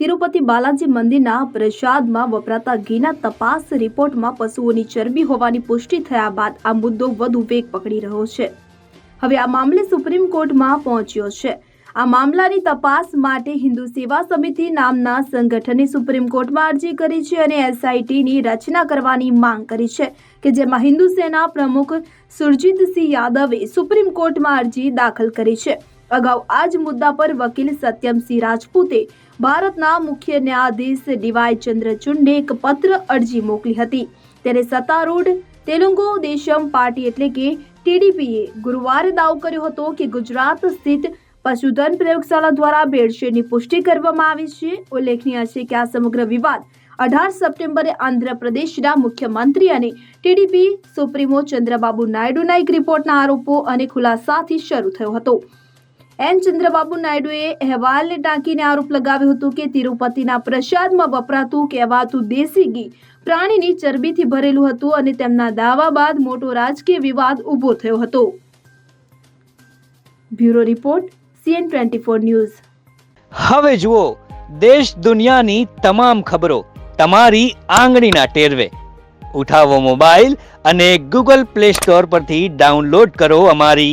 તિરુપતિ બાલાજી મંદિરના પ્રસાદમાં વપરાતા ઘીના તપાસ રિપોર્ટમાં પશુઓની ચરબી હોવાની પુષ્ટિ થયા બાદ આ મુદ્દો વધુ વેગ પકડી રહ્યો છે. હવે આ મામલે સુપ્રીમ કોર્ટમાં પહોંચ્યો છે. આ મામલાની તપાસ માટે હિન્દુ સેવા સમિતિ નામના સંગઠને સુપ્રીમ કોર્ટમાં અરજી કરી છે અને એસઆઈટીની રચના કરવાની માંગ કરી છે કે જેમાં હિન્દુ સેના પ્રમુખ સુરજીતસિંહ યાદવે સુપ્રીમ કોર્ટમાં અરજી દાખલ કરી છે. અગાઉ આ જ મુદ્દા પર વકીલ સત્યમસિંહ રાજપૂતે ભારતના મુખ્ય ન્યાયાધીશ ડીવાય ચંદ્રચૂડને એક પત્ર અરજી મોકલી હતી. ત્યારે સત્તારૂઢ તેલુગુ દેશમ પાર્ટી એટલે કે ટીડીપીએ ગુરુવારે દાવો કર્યો હતો કે ગુજરાત સ્થિત પશુધન પ્રયોગશાળા દ્વારા ભેળસેળની પુષ્ટિ કરવામાં આવી છે. ઉલ્લેખનીય છે કે આ સમગ્ર વિવાદ અઢાર સપ્ટેમ્બરે આંધ્રપ્રદેશના મુખ્યમંત્રી અને ટીડીપી સુપ્રીમો ચંદ્રબાબુ નાયડુના એક રિપોર્ટના આરોપો અને ખુલાસાથી શરૂ થયો હતો. એન ચંદ્રબાબુ નાયડુએ અહેવાલને ટાંકીને આરોપ લગાવ્યો હતો કે તિરુપતિના પ્રસાદમાં વપરાતું કહેવાતું દેશી ઘી પ્રાણીની ચરબીથી ભરેલું હતું અને તેમના દાવા બાદ મોટો રાજકીય વિવાદ ઊભો થયો હતો. Bureau report, CN twenty four news. હવે જુઓ, દેશ દુનિયાની તમામ ખબરો તમારી આંગળીના ટેરવે. ઉઠાવો મોબાઈલ અને ગૂગલ પ્લે સ્ટોર પરથી ડાઉનલોડ કરો અમારી